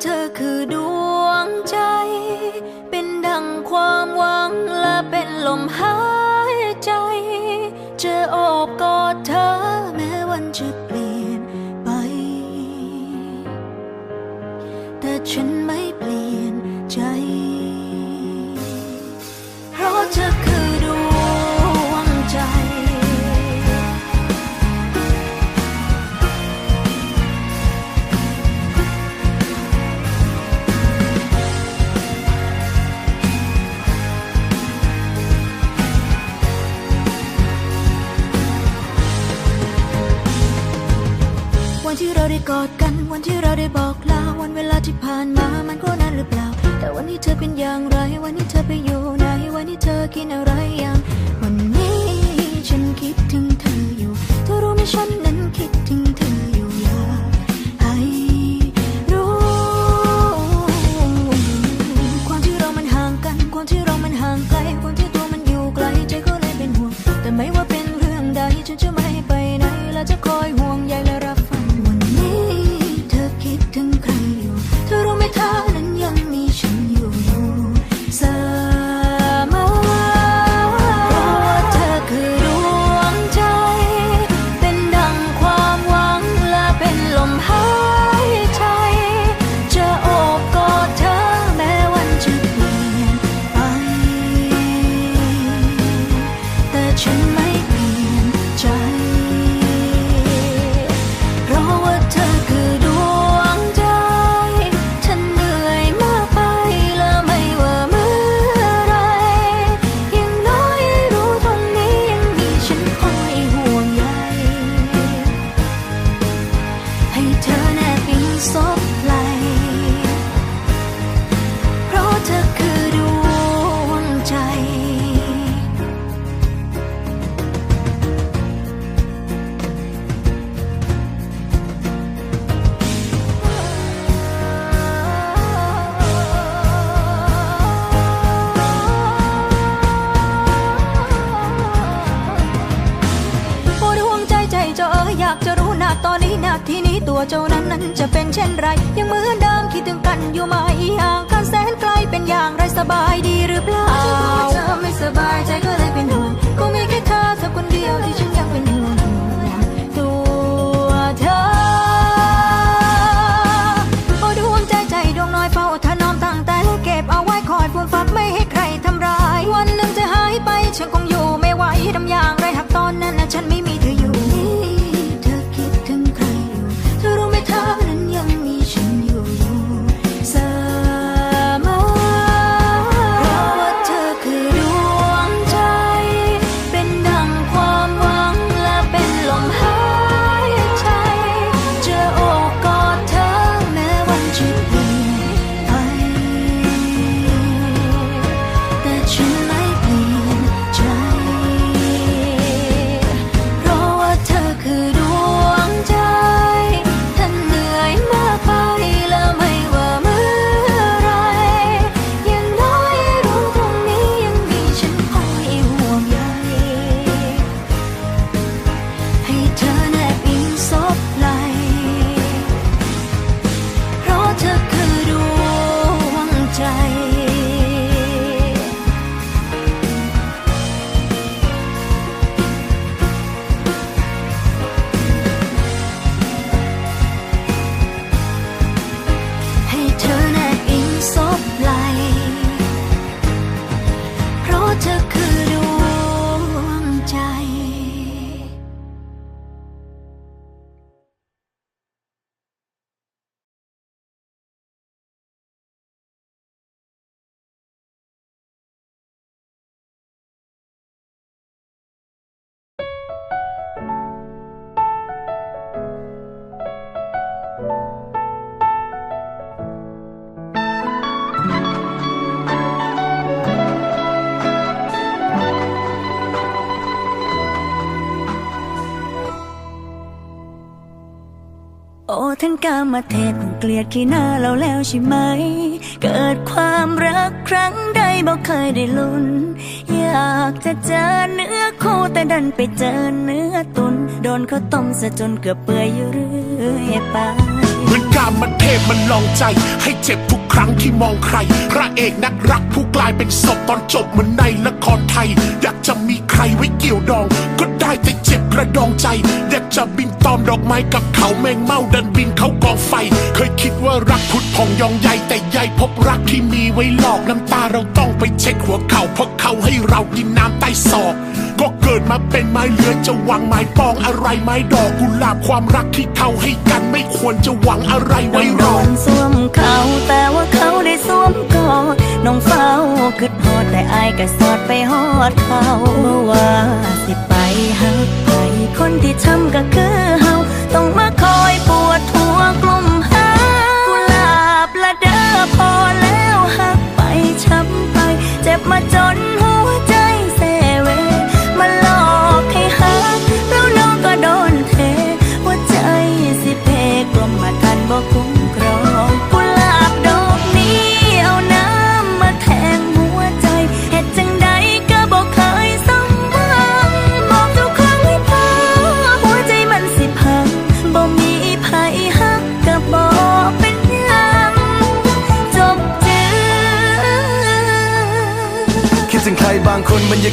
เธอคือดวงใจ เป็นดังความหวังและเป็นลมหายใจ จะอบกอดเธอแม้วันจะเปลี่ยนไป แต่ฉัน กอดกันวันที่เราได้บอกลาวันเวลาที่ผ่านมามันก็นานหรือเปล่า แต่วันนี้เธอเป็นอย่างไร วันนี้เธอไปอยู่ไหนวันนี้เธอกินอะไร กามเทศคงเกลียดขี้หน้าเราแล้วใช่ไหม เกิดความรักครั้งใดบอเคยได้ลุ้น อยากจะเจอเนื้อคู่แต่ดันไปเจอเนื้อตุน โดนเขาต้มซะจนเกือบเปื่อยอยู่เรื่อยไปามมันเทพมันลองใจ ให้เจ็บทุกครั้งที่มองใคร พระเอกนักรักผู้กลายเป็นศพตอนจบเหมือนในละครไทย อยากจะมีใครไว้เกี่ยวดอง ก็ได้แต่เจ็บกระดองใจ อยากจะบินตอมดอกไม้กับเขาแมงเม่าดินบินเขากองไฟ เคยคิดว่ารักพุดพองยองใยแต่ใยพบรักที่มีไว้หลอกน้ำตาเราต้องไปเช็คหัวเขาเพราะเขาให้เรากินน้ำใต้ศอก กิดมาเป็นไม้เลื้อยจะหวังไม้ปองอะไรไม้ดอกกุหลาบความรักที่เขาให้กันไม่ควรจะหวังอะไรไว้รโดอนสวมเขาแต่ว่าเขาได้สวมกอดน้องเฝ้าคิดฮอดแต่อายก็สอดไปฮอดเขาบ่ว่าสิไปหักไปคนที่ช้ำก็คือเฮาต้องมาคอยปวดหัวกลุ่มหากุหลาบละเด้อพอแล้วหักไปช้ำไป เจ็บมาจน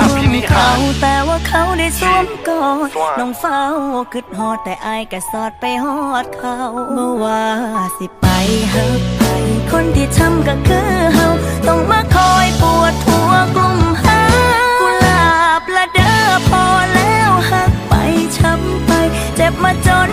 อภินิหารแต่ว่าเขาได้สวมกอดน้องเฝ้าคิดฮอดแต่อายก็สอดไปฮอดเขาเมื่อว่าสิไปหักไปคนที่ช้ำก็คือเฮาต้องมาคอยปวดหัวกลุ่มหากุหลาบละเด้อพอแล้วหักไปช้ำไป เจ็บมาจน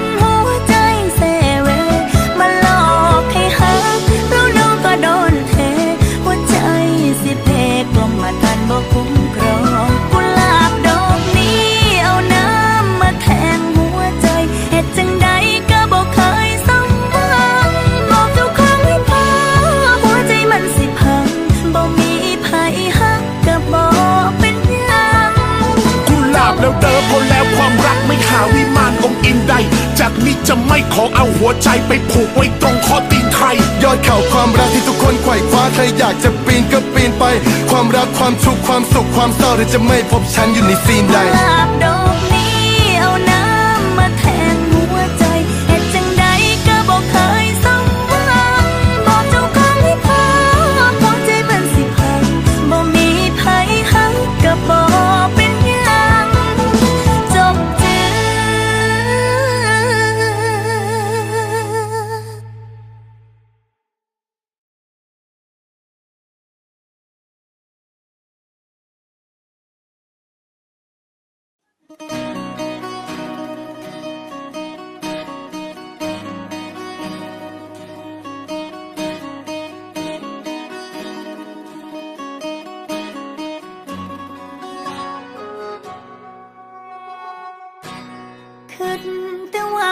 อินไดจากนี้จะไม่ขอเอาหัวใจไปผูกไว้ตรงข้อตีนใคร ยอดเข่าความรักที่ทุกคนไขว่คว้าใครอยากจะปีนก็ปีนไป ความรักความทุกข์ความสุขความเศร้าเธอจะไม่พบฉันอยู่ในซีนใดลาบดอก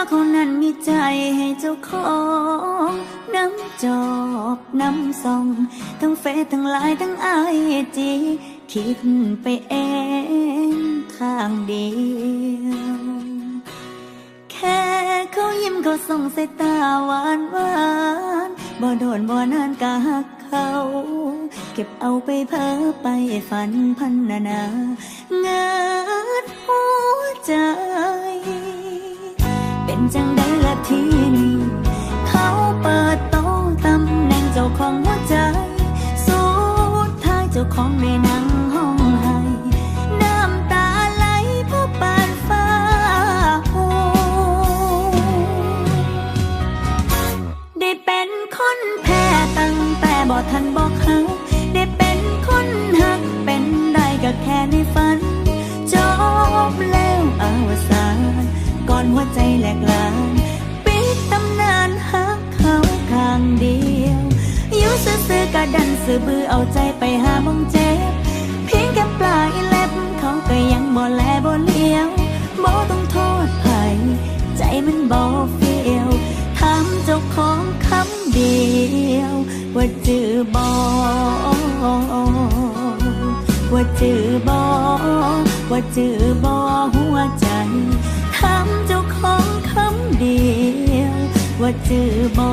เขานั้นมีใจให้เจ้าของน้ำจอบน้ำส่อง ทั้งเฟซทั้งไลน์ทั้งไอจีคิดไปเองข้างเดียวแค่เขายิ้มเขาส่งสายตาหวานหวานบ่โดนบ่นานกะหักเขาเก็บเอาไปเพ้อไปฝันพันนานาเงิดหัวใจ เป็นจังได้ละทีนี้เขาเปิดโต๊ะตำแหน่งเจ้าของหัวใจ สุดท้ายเจ้าของในนั่ ใจแหลกลานปิดตำนานหักเขาข้างเดียวอยู่ซื่อๆกะดันสื่อบือเอาใจไปหามองเจ็บเพียงแค่ปลายเล็บเขาก็ยังบ่แลบ่เลี้ยวบ่ต้องโทษไผใจมันบ่เฟียวถามเจ้าของว่าจือบอว่าจือบอว่าจือบอหัวใจทำเจ ของคำเดียว ว่าจือบอ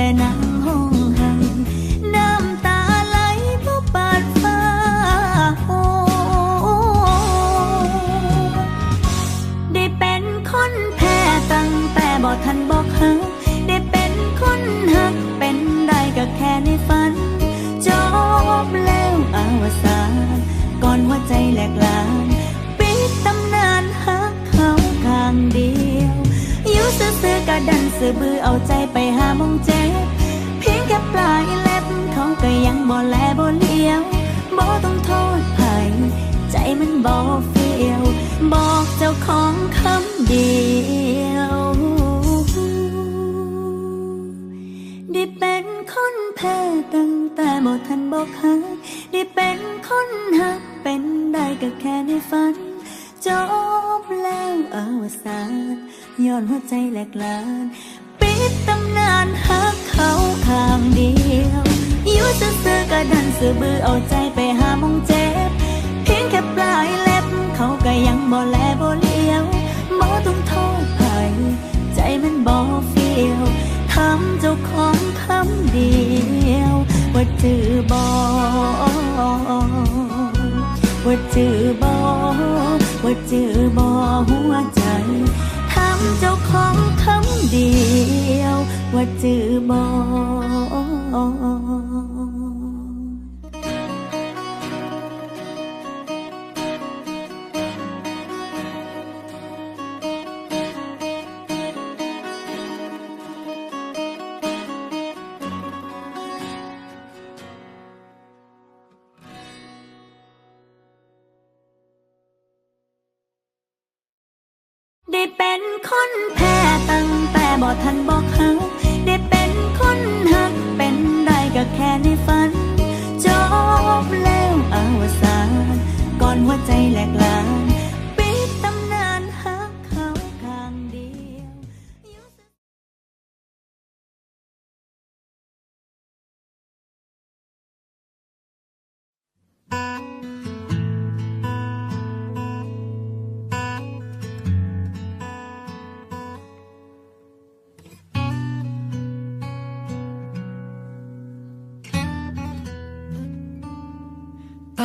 แต่นั่งห้องไห้น้ำตาไหลเพราะปาดฟ้าโอได้เป็นคนแพ้ตั้งแต่บอกทันบอกหักได้เป็นคนหักเป็นได้ก็แค่ในฝันจบแล้วอาวสานก่อนหัวใจแหลกลานปิดตำนานหักเขาข้างเดียวอยู่ซื่อๆกะดันสื่อบือเอาใจไป บ่แลบ่เลี้ยวบ่ต้องโทษไผใจมันบ่เฟียวบอกเจ้าของคำเดียวได้เป็นคนแพ้ตั้งแต่บ่ทันบอกหักได้เป็นคนหักเป็นได้ก็แค่ในฝันจบแล้วอวสานย้อนหัวใจแหลกลานปิดตำนานหักเขาข้างเดียวอยู่ซื่อ ๆก็ดันสื่อบือเอาใจไปหามองเจ็บ เพียงแค่ปลายเล็บ เขาก็ยังบ่แลบ่เลี้ยวบ่ต้องโทษไผใจมันบ่เฟียวทำเจ้าของคำเดียว ว่าจือบอว่าจือบอว่าจือบอหัวใจทำเจ้าของคำเดียว ว่าจือบ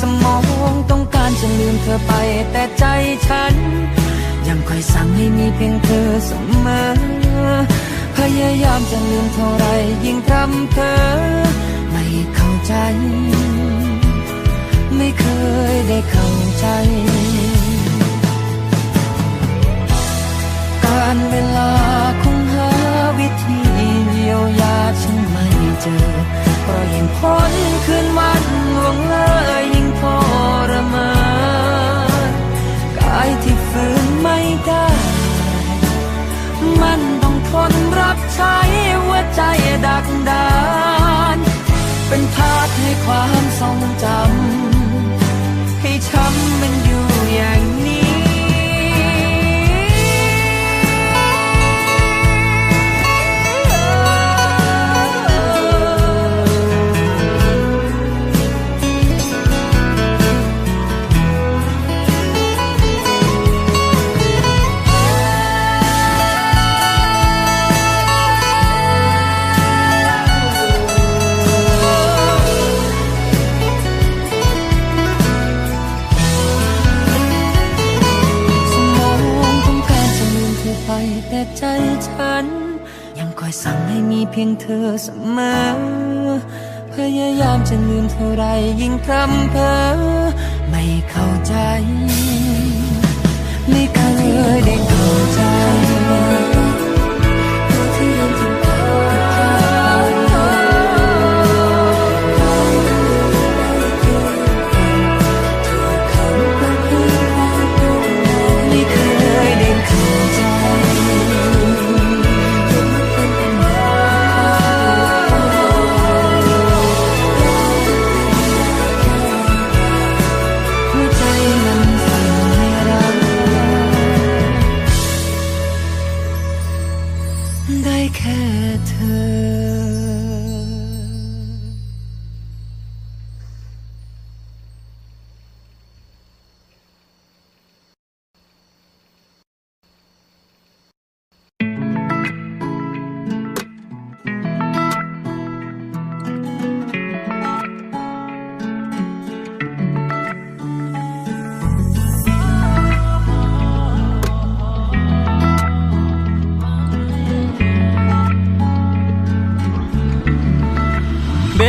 สมองต้องการจะลืมเธอไป แต่ใจฉัน ยังคอยสั่งให้มีเพียงเธอเสมอ พยายามจะลืมเท่าไรยิ่งทำเธอ ไม่เข้าใจ ไม่เคยได้เข้าใจ การเวลาคงหาวิธีเยียวยาฉันไม่เจอเพราะยิ่งพ้นคืนวันล่วงเลย ใช้หัวใจดักดาน เป็นพาดให้ความทรงจำ เพียงเธอเสมอ พยายามจะลืมเท่าไรยิ่งพร่ำเพ้อไม่เข้าใจ ไม่เคยได้เข้าใจ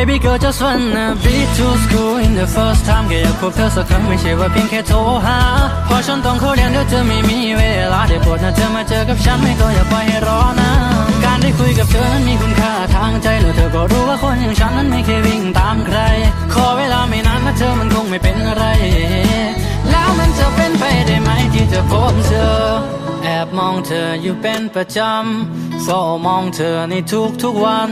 Baby girl just wanna be to school in the first time แค่อยากพบเธอสักครั้งไม่ใช่ว่าเพียงแค่โทรหาเพราะฉันต้องเข้าเรียนเดี๋ยวจะไม่มีเวลาได้โปรดนะเธอมาเจอกับฉันไม่ก็อย่าปล่อยให้รอนะการได้คุยกับเธอนั้นมีคุณค่าทางใจแล้วเธอก็รู้ว่าคนอย่างฉันนั้นไม่เคยวิ่งตามใคร ขอเวลาไม่นานนะเธอมันคงไม่เป็นอะไร แล้วมันจะเป็นไปได้ไหมที่จะพบเธอ แอบมองเธออยู่เป็นประจำเฝ้ามองเธอในทุกๆวัน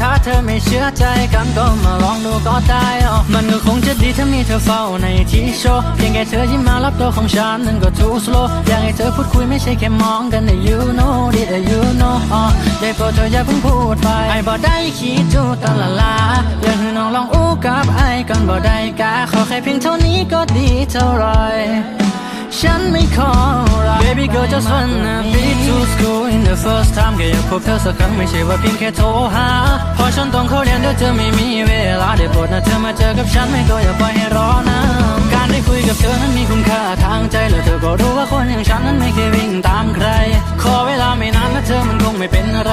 ถ้าเธอไม่เชื่อใจกันก็มาลองดูก็ได้อ๋อมันก็คงจะดีถ้ามีเธอเฝ้าในที่โชว์เพียงแค่เธอยิ้มมารับตัวของฉันนั้นก็ too slow อยากให้เธอพูดคุยไม่ใช่แค่มองกันแต่ you know did you know อ๋อได้โปรดเธออย่าเพิ่งพูดไปไอ้บ่ได้คิดจูตละลาอยากให้น้องลองอู้กับไอ้กันบ่ได้กาขอแค่เพียงเท่านี้ก็ดีเท่าไร ฉันไม่ขออะไร Baby girl just wanna be to school in the first time แค่อยากพบเธอสักครั้งไม่ใช่ว่าเพียงแค่โทรหาเพราะฉันต้องเข้าเรียนเดี๋ยวจะไม่มีเวลาได้โปรดนะเธอมาเจอกับฉันไม่ก็อย่าปล่อยให้รอนะการได้คุยกับเธอนั้นมีคุณค่าทางใจแล้วเธอก็รู้ว่าคนอย่างฉันนั้นไม่เคยวิ่งตามใคร ขอเวลาไม่นานนะเธอมันคงไม่เป็นอะไร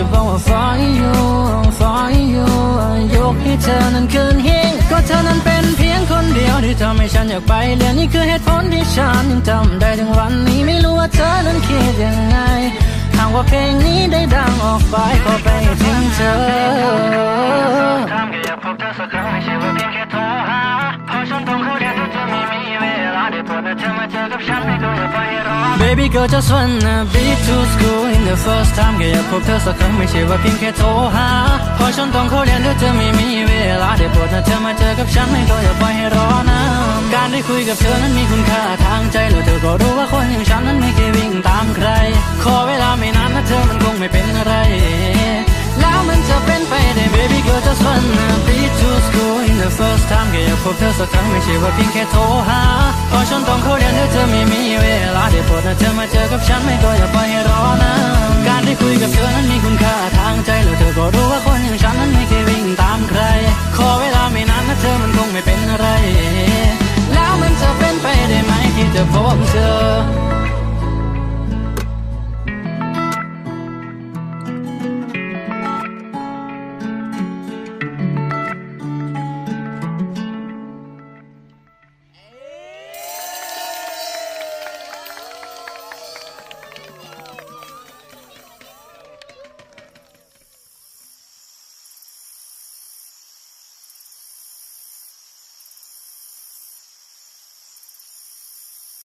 จะบอกว่า for you for you ยกให้เธอนั้นคืนหิ้งก็เธอนั้นเป็นเพียงคนเดียวที่ทำให้ฉันอยากไปเรียนนี่คือเหตุผลที่ฉันยังจำได้ถึงวันนี้ไม่รู้ว่าเธอนั้นคิดยังไงหากว่าเพลงนี้ได้ดังออกไปขอไปถึงเธอทำแค่อยากพบเธอสักครั้งไม่ใช่ว่าเพียงแค่โทรหาเพราะฉันต้องเข้าเรียนเธอจะไม่มีเวลาได้โปรดนะเธอมาเจอกับฉันไม่ก็อย่าไปรอ Baby girl just wanna be to school in the first time แค่อยากพบเธอสักครั้งไม่ใช่ว่าเพียงแค่โทรหาเพราะฉันต้องเข้าเรียนเดี๋ยวจะไม่มีเวลาได้โปรดนะเธอมาเจอกับฉันไม่ก็อย่าไปให้รอนะการได้คุยกับเธอนั้นมีคุณค่าทางใจแล้วเธอก็รู้ว่าคนอย่างฉันนั้นไม่เคยวิ่งตามใคร ขอเวลาไม่นานนะเธอมันคงไม่เป็นอะไร แล้วมันจะเป็นไปได้ baby girl just wanna be to school in the first time แค่อยากพบเธอสักครั้งไม่ใช่ว่าเพียงแค่โทรหาพอฉันต้องเข้าเรียนเธอไม่มีเวลาเดี๋ยวปรดนะเธอมาเจอกับฉันไม่ก็อย่าไปรอนะการได้คุยกับเธอนั้นมีคุณค่า